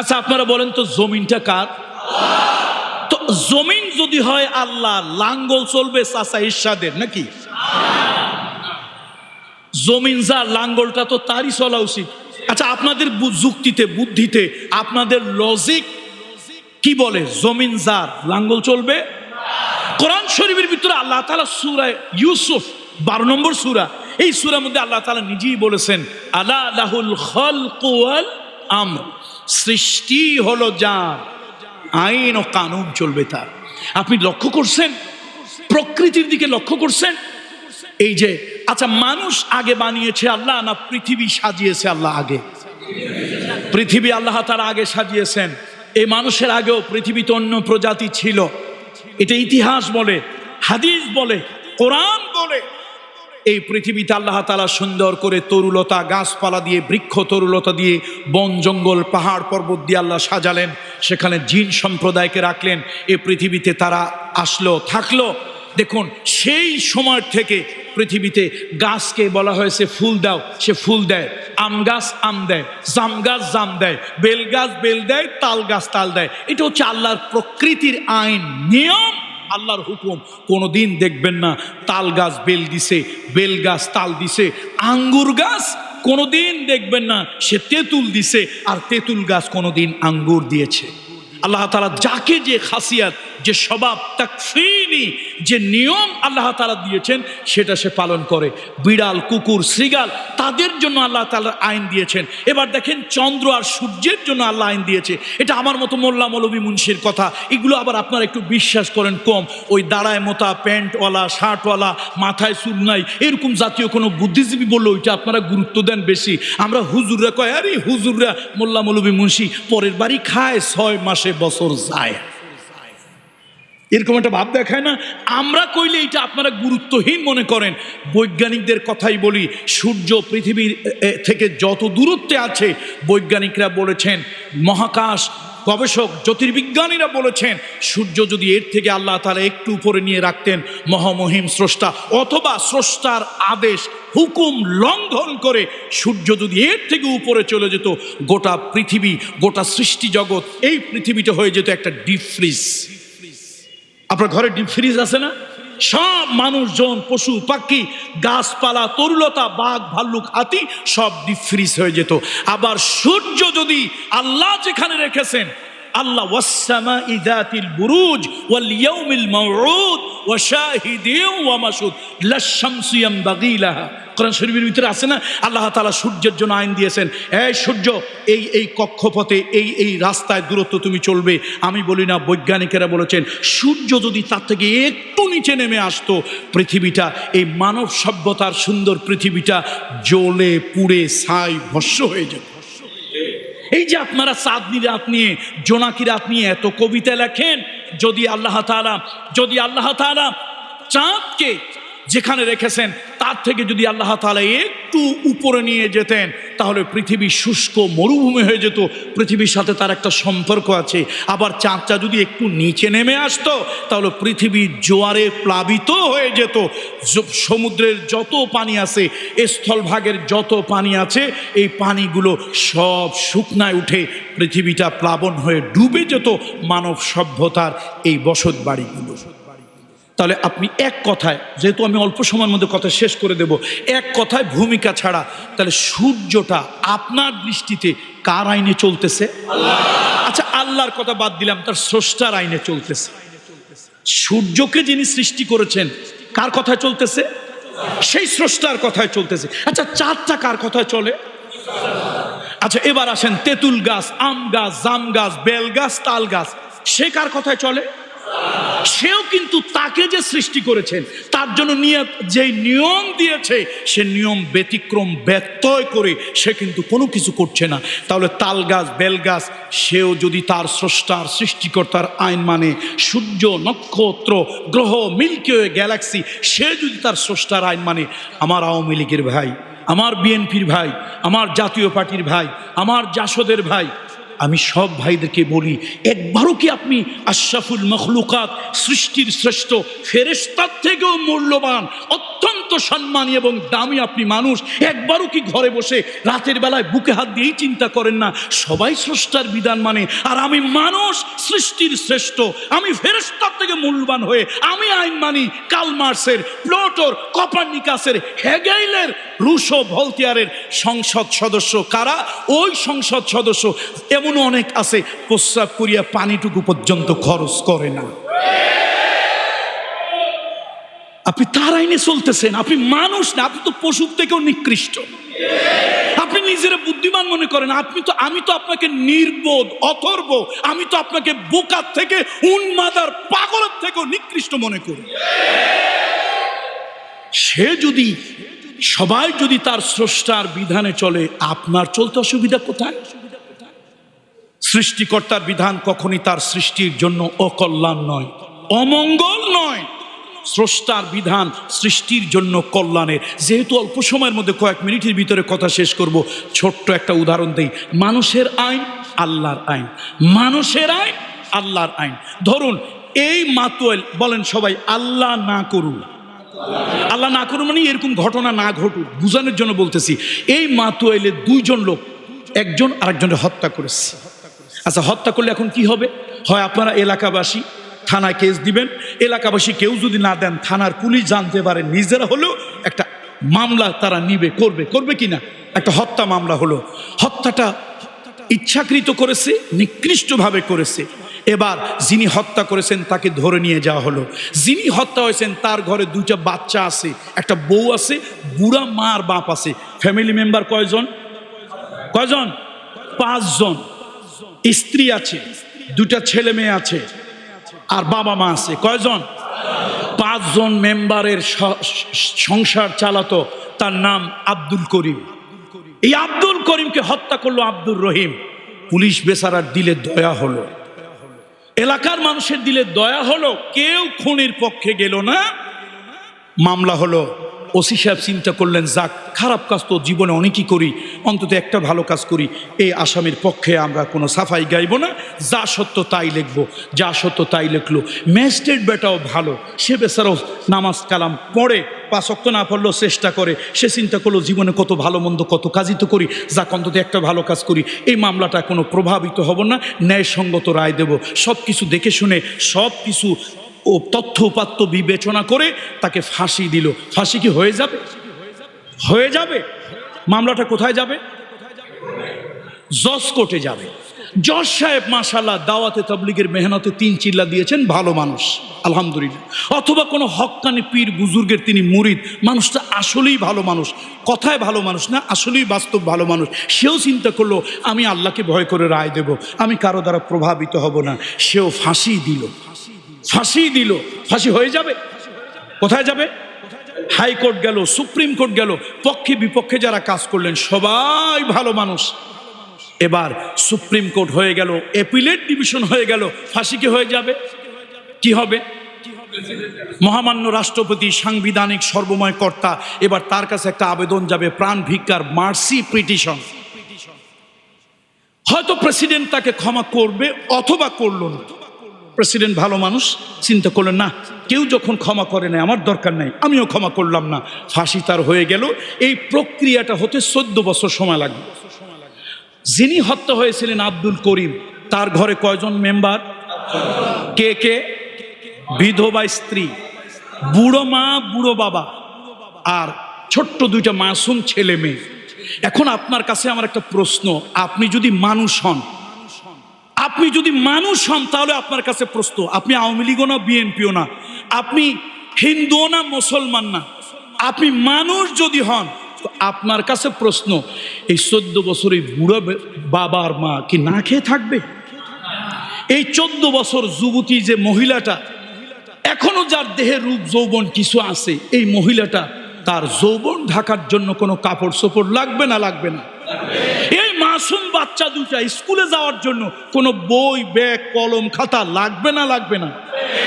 আচ্ছা আপনারা বলেন তো জমিনটা কার? তো জমিন যদি হয় আল্লাহ, লাঙ্গল চলবে চাচা ইরশাদের, নাকি? জমিন যা, লাঙ্গলটা তো তারই চলা উচিত। আচ্ছা আপনাদের যুক্তিতে, বুদ্ধিতে, আপনাদের লজিক কি বলে? জমিন যার লাঙ্গল চলবে? কোরআন শরীফের ভিতরে আল্লাহ তালা সুরা ইউসুফ, বারো নম্বর সুরা, এই সুরার মধ্যে আল্লাহ তালা নিজেই বলেছেন আল্লাহ লাহুল খলকুয়াল আম সৃষ্টি হলো যার আইন ও কানুন চলবে তার। আপনি লক্ষ্য করছেন? প্রকৃতির দিকে লক্ষ্য করছেন? এই যে আচ্ছা মানুষ আগে বানিয়েছে আল্লাহ না পৃথিবী সাজিয়েছে আল্লাহ আগে? পৃথিবী আল্লাহ তার আগে সাজিয়েছেন। এই মানুষের আগেও পৃথিবীতে অন্য প্রজাতি ছিল। এটা ইতিহাস বলে, হাদিস বলে, কোরআন বলে। এই পৃথিবীতে আল্লাহ তালা সুন্দর করে তরুলতা, গাছপালা দিয়ে, বৃক্ষ তরুলতা দিয়ে, বন, জঙ্গল, পাহাড় পর্বত দিয়ে আল্লাহ সাজালেন। সেখানে জিন সম্প্রদায়কে রাখলেন। এই পৃথিবীতে তারা আসলো, থাকল। দেখুন, সেই সময় থেকে পৃথিবীতে গাছকে বলা হয়েছে ফুল দাও, সে ফুল দেয়। আম গাছ আম দেয়, জাম গাছ জাম দেয়, বেল গাছ বেল দেয়, তাল গাছ তাল দেয়। এটা হচ্ছে আল্লাহর প্রকৃতির আইন, নিয়ম। আল্লাহর হুকুম। কোনো দিন দেখবেন না, তাল গাছ বেল দিছে, বেল গাছ তাল দিছে, আঙ্গুর গাছ কোনো দিন দেখবেন না, সে তেঁতুল দিছে, আর তেঁতুল গাছ কোনো দিন আঙ্গুর দিয়েছে। আল্লাহ তালা যাকে যে খাসিয়াত যে স্বভাব তাকফিনি, যে নিয়ম আল্লাহ তালা দিয়েছেন, সেটা সে পালন করে। বিড়াল, কুকুর শ্রীগাল তাদের জন্য আল্লাহ তালার আইন দিয়েছেন। এবার দেখেন চন্দ্র আর সূর্যের জন্য আল্লাহ আইন দিয়েছে। এটা আমার মতো মোল্লা মৌলবী মুন্সির কথা। এগুলো আবার আপনারা একটু বিশ্বাস করেন কম। ওই দাঁড়ায় মোতা প্যান্টওয়ালা, শার্টওয়ালা, মাথায় চুল নাই, এরকম জাতীয় কোনো বুদ্ধিজীবী বলল ওইটা আপনারা গুরুত্ব দেন বেশি। আমরা হুজুররা কয়, আরে হুজুররা, মোল্লা মৌলবী মুন্সি, পরের বাড়ি খায়, ছয় মাসে বছর যায়। এরকম একটা ভাব দেখায় না? আমরা কইলে এটা আপনারা গুরুত্বহীন মনে করেন। বৈজ্ঞানিকদের কথাই বলি, সূর্য পৃথিবীর থেকে যত দূরত্বে আছে, বৈজ্ঞানিকরা বলেছেন, মহাকাশ গবেষক, জ্যোতির্বিজ্ঞানীরা বলেছেন, সূর্য যদি এর থেকে আল্লাহ তালা একটু উপরে নিয়ে রাখতেন, মহামহিম স্রষ্টা অথবা স্রষ্টার আদেশ, হুকুম লঙ্ঘন করে সূর্য যদি এর থেকে উপরে চলে যেত, গোটা পৃথিবী, গোটা সৃষ্টি জগৎ এই পৃথিবীটা হয়ে যেত একটা ডিপ ফ্রিজ আপনার ঘরে ডিপ ফ্রিজ আছে না? সব মানুষজন, পশু, পাখি, গাছপালা, তরুলতা, বাঘ, ভাল্লুক, হাতি, সব ডিপ ফ্রিজ হয়ে যেত। আবার সূর্য যদি আল্লাহ যেখানে রেখেছেন, আল্লাহ ওয়াসামা ইদাতিল বুরুজ ওয়াল ইয়াউমিল মাউউদ শরীফের ভিতরে আছে না? আল্লাহ তাআলা সূর্যের জন্য আইন দিয়েছেন এই সূর্য, এই এই কক্ষপথে, এই এই রাস্তায় দূরত্ব তুমি চলবে। আমি বলি না, বৈজ্ঞানিকেরা বলেছেন, সূর্য যদি তার থেকে একটু নিচে নেমে আসতো, পৃথিবীটা, এই মানব সভ্যতার সুন্দর পৃথিবীটা জ্বলে পুড়ে ছাই ভস্য হয়ে যেত। এই যে আপনারা চাঁদনি রাত নিয়ে, জোনাকি রাত নিয়ে এত কবিতা লেখেন যদি আল্লাহ তালা যদি আল্লাহ তালা চাঁদকে যেখানে রেখেছেন, তার থেকে যদি আল্লাহ তাআলা একটু উপরে নিয়ে যেতেন, তাহলে পৃথিবী শুষ্ক, মরুভূমি হয়ে যেত। পৃথিবীর সাথে তার একটা সম্পর্ক আছে। আবার চাঁদটা যদি একটু নিচে নেমে আসতো, তাহলে পৃথিবী জোয়ারে প্লাবিত হয়ে যেত। সমুদ্রের যত পানি আছে, স্থলভাগের যত পানি আছে, এই পানিগুলো সব শুকনায় উঠে পৃথিবীটা প্লাবন হয়ে ডুবে যেত মানব সভ্যতার এই বসত বাড়িগুলো। তাহলে আপনি এক কথায়, যেহেতু আমি অল্প সময়ের মধ্যে কথা শেষ করে দেব, এক কথায় ভূমিকা ছাড়া, তাহলে সূর্যটা আপনার দৃষ্টিতে কার আইনে চলতেছে? আচ্ছা আল্লাহর কথা বাদ দিলাম, তার স্রষ্টার আইনে চলতেছে। সূর্যকে যিনি সৃষ্টি করেছেন, কার কথায় চলতেছে? সেই স্রষ্টার কথায় চলতেছে। আচ্ছা চাঁদটা কার কথায় চলে? আচ্ছা এবার আসেন তেঁতুল গাছ, আম গাছ, জাম গাছ, বেল গাছ, তাল গাছ, সে কার কথায় চলে? সেও কিন্তু তাকে যে সৃষ্টি করেছেন, তার জন্য নিয়ে যে নিয়ম দিয়েছে, সে নিয়ম ব্যতিক্রম, ব্যত্যয় করে সে কিন্তু কোনো কিছু করছে না। তাহলে তাল গাছ, বেল গাছ, সেও যদি তার স্রষ্টার সৃষ্টিকর্তার আইন মানে সূর্য, নক্ষত্র, গ্রহ, মিল্কি ওয়ে গ্যালাক্সি, সে যদি তার স্রষ্টার আইন মানে আমার আওয়ামী লীগের ভাই, আমার বিএনপির ভাই, আমার জাতীয় পার্টির ভাই, আমার জাসদের ভাই আমি সব ভাইদেরকে বলি, একবারও কি আপনি আশরাফুল মখলুকাত সৃষ্টির শ্রেষ্ঠ ফেরেস্তার থেকেও মূল্যবান, অত্যন্ত সম্মানী এবং দামি আপনি মানুষ? একবারও কি ঘরে বসে রাতের বেলায় বুকে হাত দিয়েই চিন্তা করেন না, সবাই স্রষ্টার বিধান মানে আর আমি মানুষ সৃষ্টির শ্রেষ্ঠ, আমি ফেরেস্তার থেকে মূল্যবান হয়ে, আমি আইন মানি কালমার্সের প্লোটোর, কপারনিকাসের, হেগেইলের, রুশো ভলতিয়ারের সংসদ সদস্য। কারা? ওই সংসদ সদস্য। এমনও অনেক আছে প্রস্রাব করিয়া পানিটুকু পর্যন্ত খরচ করে না। আপনি তার আইনে চলতেছেন, আপনি মানুষ না, আপনি তো পশুর থেকেও নিকৃষ্ট। আপনি নিজেরা বুদ্ধিমান মনে করেন, আপনি তো, আমি তো আপনাকে নির্বোধ, অথর্ব, আমি তো আপনাকে বোকার থেকে, উন্মাদার, পাগলের থেকেও নিকৃষ্ট মনে করি। সে যদি, সবাই যদি তার স্রষ্টার বিধানে চলে, আপনার চলতে অসুবিধা কোথায়? সৃষ্টিকর্তার বিধান কখনই তার সৃষ্টির জন্য অকল্যাণ নয়, অমঙ্গল নয়। স্রষ্টার বিধান সৃষ্টির জন্য কল্যাণের। যেহেতু অল্প সময়ের মধ্যে কয়েক মিনিটের ভিতরে কথা শেষ করব, ছোট্ট একটা উদাহরণ দেই। মানুষের আইন, আল্লাহর আইন। মানুষের আইন, আল্লাহর আইন। ধরুন, এই মাতোয়েল, বলেন সবাই, আল্লাহ না করুন আল্লাহ না করুন মানে এরকম ঘটনা না ঘটুক, বুঝানোর জন্য বলতেছি। এই মাতোয়েলে দুইজন লোক, একজন আরেকজনের হত্যা করেছে। আচ্ছা হত্যা করলে এখন কি হবে? হয় আপনারা এলাকাবাসী থানায় কেস দিবেন, এলাকাবাসী কেউ যদি না দেন, থানার পুলিশ জানতে পারে, নিজেরা হলেও একটা মামলা তারা নিবে, করবে করবে কি না একটা হত্যা মামলা হলো। হত্যাটা ইচ্ছাকৃত করেছে, নিকৃষ্টভাবে করেছে। এবার যিনি হত্যা করেছেন, তাকে ধরে নিয়ে যাওয়া হলো। যিনি হত্যা হয়েছেন, তার ঘরে দুইটা বাচ্চা আছে, একটা বউ আছে, বুড়া মা আর বাপ আছে। ফ্যামিলি মেম্বার কয়জন? কয়জন? পাঁচজন। স্ত্রী আছে দুটা ছেলে মেয়ে আছে, আর বাবা মা আছে। কয়জন? পাঁচজন মেম্বারের সংসার চালাতো, তার নাম আব্দুল করিম। এই আব্দুল করিমকে হত্যা করল আব্দুর রহিম। পুলিশ বেচারার দিলে দয়া হলো। এলাকার মানুষের দিলে দয়া হলো, কেউ খুনির পক্ষে গেল না। মামলা হলো ওসি সাহেব চিন্তা করলেন, যাক, খারাপ কাজ তো জীবনে অনেকই করি, অন্তত একটা ভালো কাজ করি। এই আসামির পক্ষে আমরা কোনো সাফাই গাইব না, যা সত্য তাই লিখব, যা সত্য তাই লিখলো। ম্যাজিস্ট্রেট বেটাও ভালো, সে বেচারাও নামাজ কালাম পড়ে পাঁচক্ত না পড়লেও চেষ্টা করে। সে চিন্তা করল, জীবনে কত ভালো মন্দ, কত কাজই তো করি, যাক, অন্তত একটা ভালো কাজ করি। এই মামলাটা কোনো প্রভাবিত হব না, ন্যায়সঙ্গত রায় দেব। সব কিছু দেখে শুনে সব কিছু ও তথ্য উপাত্ত বিবেচনা করে তাকে ফাঁসি দিল। ফাঁসি কি হয়ে যাবে? হয়ে যাবে? মামলাটা কোথায় যাবে? জজ কোর্টে যাবে। জজ সাহেব মাশাল্লাহ দাওয়াতে তাবলিগের মেহনতে তিন চিল্লা দিয়েছেন, ভালো মানুষ, আলহামদুলিল্লাহ। অথবা কোনো হক্কানি পীর, বুজুর্গের তিনি মুরিদ, মানুষটা আসলেই ভালো মানুষ। কথায় ভালো মানুষ না, আসলেই বাস্তব ভালো মানুষ। সেও চিন্তা করল, আমি আল্লাহকে ভয় করে রায় দেব, আমি কারও দ্বারা প্রভাবিত হব না। সেও ফাঁসি দিল। ফাঁসি দিল। ফাঁসি হয়ে যাবে? কোথায় যাবে? হাইকোর্ট গেল, সুপ্রিম কোর্ট গেল, পক্ষে বিপক্ষে যারা কাজ করলেন, সবাই ভালো মানুষ। এবার সুপ্রিম কোর্ট হয়ে গেল এপিলেট ডিভিশন হয়ে গেল, ফাঁসি কি হয়ে যাবে? কি হবে? মহামান্য রাষ্ট্রপতি, সাংবিধানিক সর্বময় কর্তা, এবার তার কাছে একটা আবেদন যাবে, প্রাণ ভিক্ষার মার্সি পিটিশন। হয়তো প্রেসিডেন্ট তাকে ক্ষমা করবে অথবা করল না। প্রেসিডেন্ট ভালো মানুষ, চিন্তা করলেন, না, কেউ যখন ক্ষমা করে না আমার দরকার নাই, আমিও ক্ষমা করলাম না। ফাঁসি তার হয়ে গেল। এই প্রক্রিয়াটা হতে চোদ্দ বছর সময় লাগবে। যিনি হত্যা হয়েছিলেন আব্দুল করিম, তার ঘরে কয়জন মেম্বার? কে কে? বিধবা স্ত্রী, বুড়ো মা, বুড়ো বাবা আর ছোট্ট দুইটা মাসুম ছেলে মেয়ে। এখন আপনার কাছে আমার একটা প্রশ্ন, আপনি যদি মানুষ হন আপনি যদি মানুষ হন, তাহলে আপনার কাছে প্রশ্ন, আপনি আওয়ামী লীগও না, বিএনপিও না, আপনি হিন্দুও না, মুসলমান না, আপনি মানুষ যদি হন, আপনার কাছে প্রশ্ন, এই চোদ্দ বছর এই বুড়ো বাবার মা কি না খেয়ে থাকবে? এই চোদ্দ বছর যুবতী যে মহিলাটা, এখনও যার দেহে রূপ, যৌবন কিছু আছে, এই মহিলাটা তার যৌবন ঢাকার জন্য কোনো কাপড় চোপড় লাগবে না লাগবে না? মাসুম বাচ্চা দুটা স্কুলে যাওয়ার জন্য কোনো বই, ব্যাগ, কলম, খাতা লাগবে না লাগবে না।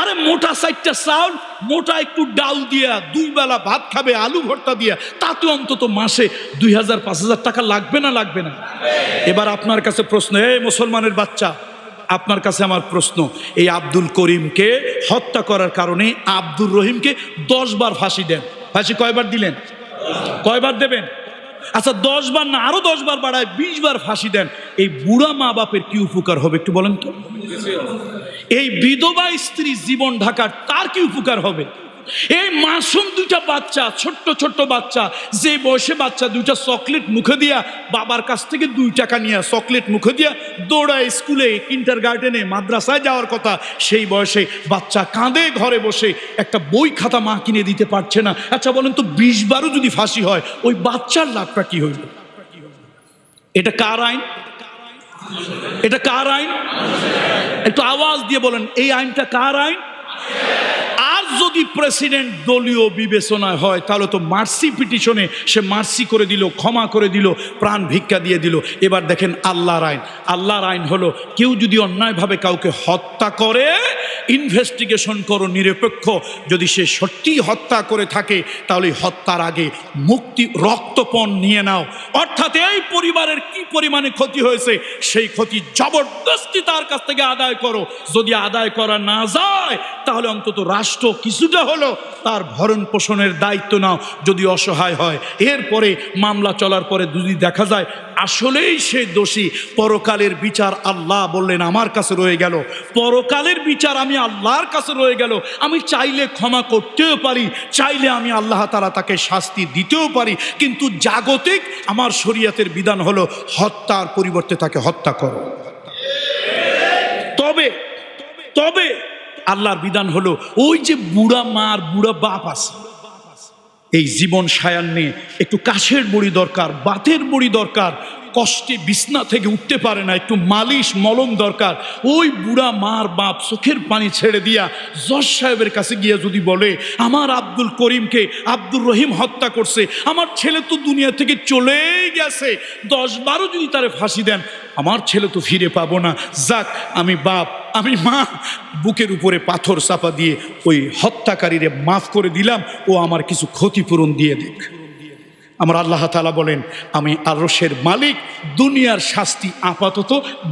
আরে মোটা সাইডটা চাউল, মোটা একটু ডাল দিয়া দুই বেলা ভাত খাবে, আলু ভর্তা দিয়া, তাতে অন্তত মাসে দুই হাজার, পাঁচ হাজার টাকা লাগবে না লাগবে না। এবার আপনার কাছে প্রশ্ন, এই মুসলমানের বাচ্চা, আপনার কাছে আমার প্রশ্ন, এই আব্দুল করিমকে হত্যা করার কারণে আব্দুর রহিমকে দশ বার ফাঁসি দেন। ফাঁসি কয়বার দিলেন? কয়বার দেবেন? আচ্ছা দশ বার না, আরও দশ বার বাড়ায়, বিশ বার ফাঁসি দেন, এই বুড়া মা বাপের কি উপকার হবে একটু বলেন তো? এই বিধবা স্ত্রী জীবন ঢাকার তার কি উপকার হবে? এই মাসুম দুইটা বাচ্চা, ছোট্ট ছোট্ট বাচ্চা, যে বয়সে বাচ্চা দুইটা চকলেট মুখে দিয়া, বাবার কাছ থেকে দুই টাকা নিয়ে চকলেট মুখে দিয়া দৌড়ায় স্কুলে, কিন্টার গার্ডেনে, মাদ্রাসায় যাওয়ার কথা, সেই বয়সে বাচ্চা কাঁদে, ঘরে বসে একটা বই খাতা মা কিনে দিতে পারছে না। আচ্ছা বলেন তো, বিশ বারও যদি ফাঁসি হয়, ওই বাচ্চার লাভটা কি হইল? এটা কার আইন? এটা কার আইন? একটু আওয়াজ দিয়ে বলেন, এই আইনটা কার আইন? যদি প্রেসিডেন্ট দলীয় বিবেচনায় হয়, তাহলে তো মার্সি পিটিশনে সে মার্সি করে দিল, ক্ষমা করে দিল, প্রাণ ভিক্ষা দিয়ে দিল। এবার দেখেন আল্লাহর আইন। আল্লাহর আইন হলো, কেউ যদি অন্যায়ভাবে কাউকে হত্যা করে ইনভেস্টিগেশন করো নিরপেক্ষ। যদি সে সত্যিই হত্যা করে থাকে, তাহলে হত্যার আগে মুক্তি, রক্তপণ নিয়ে নাও। অর্থাৎ এই পরিবারের কি পরিমাণে ক্ষতি হয়েছে, সেই ক্ষতি জবরদস্তি তার কাছ থেকে আদায় করো। যদি আদায় করা না যায়, তাহলে অন্তত রাষ্ট্র কিছুটা হলো তার ভরণ পোষণের দায়িত্ব নাও। যদি অসহায় হয়, এরপরে মামলা চলার পরে যদি দেখা যায়, আসলেই সে দোষী। পরকালের বিচার আল্লাহ বললেন, আমার কাছে রয়ে গেল। পরকালের বিচার আমি আল্লাহর কাছে রয়ে গেল, আমি চাইলে ক্ষমা করতেও পারি, চাইলে আমি আল্লাহ তারা তাকে শাস্তি দিতেও পারি, কিন্তু জাগতিক আমার শরীয়তের বিধান হলো হত্যার পরিবর্তে তাকে হত্যা করো। তবে তবে আল্লাহর বিধান হলো ওই যে বুড়া মার বুড়া বাপ আছে, এই জীবন সায়ান্নে একটু কাশের বড়ি দরকার, বাতের বড়ি দরকার কষ্টে বিছনা থেকে উঠতে পারে না, একটু মালিশ, মলম দরকার। ওই বুড়া মার বাপ চোখের পানি ছেড়ে দিয়া জজ সাহেবের কাছে গিয়ে যদি বলে, আমার আব্দুল করিমকে আব্দুর রহিম হত্যা করছে, আমার ছেলে তো দুনিয়া থেকে চলেই গেছে, দশ বারো যদি তারে ফাঁসি দেন, আমার ছেলে তো ফিরে পাবো না। যাক, আমি বাপ, আমি মা, বুকের উপরে পাথর চাপা দিয়ে ওই হত্যাকারীরে মাফ করে দিলাম, ও আমার কিছু ক্ষতিপূরণ দিয়ে দেখ আমার আল্লাহ তালা বলেন, আমি আরসের মালিক, দুনিয়ার শাস্তি আপাতত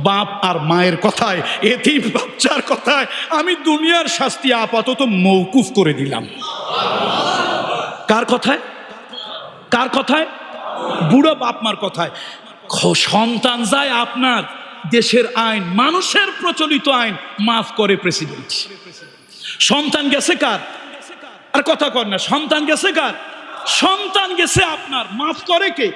বাপ আর মায়ের কথায় এতেই বাচ্চার কথায়, আমি দুনিয়ার শাস্তি আপাতত মৌকুফ করে দিলাম। কার কথায়? কার কথায়? বুড়ো বাপ মার কথায়। সন্তান যায় আপনার, দেশের আইন, মানুষের প্রচলিত আইন মাফ করে প্রেসিডেন্ট। সন্তান গেছে কার? আর কথা কর না, সন্তান গেছে কার? সন্তান গেছে আপনার, মাফ করে কে?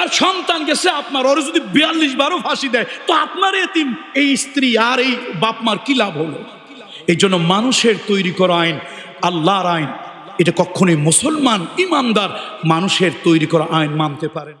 আর সন্তান গেছে আপনার, ওর যদি বিয়াল্লিশ বারো ফাঁসি দেয়, তো আপনার এতিম, এই স্ত্রী আর এই বাপমার কি লাভ হলো? এই জন্য মানুষের তৈরি করা আইন, আল্লাহর আইন, এটা কখনোই মুসলমান ইমানদার মানুষের তৈরি করা আইন মানতে পারেন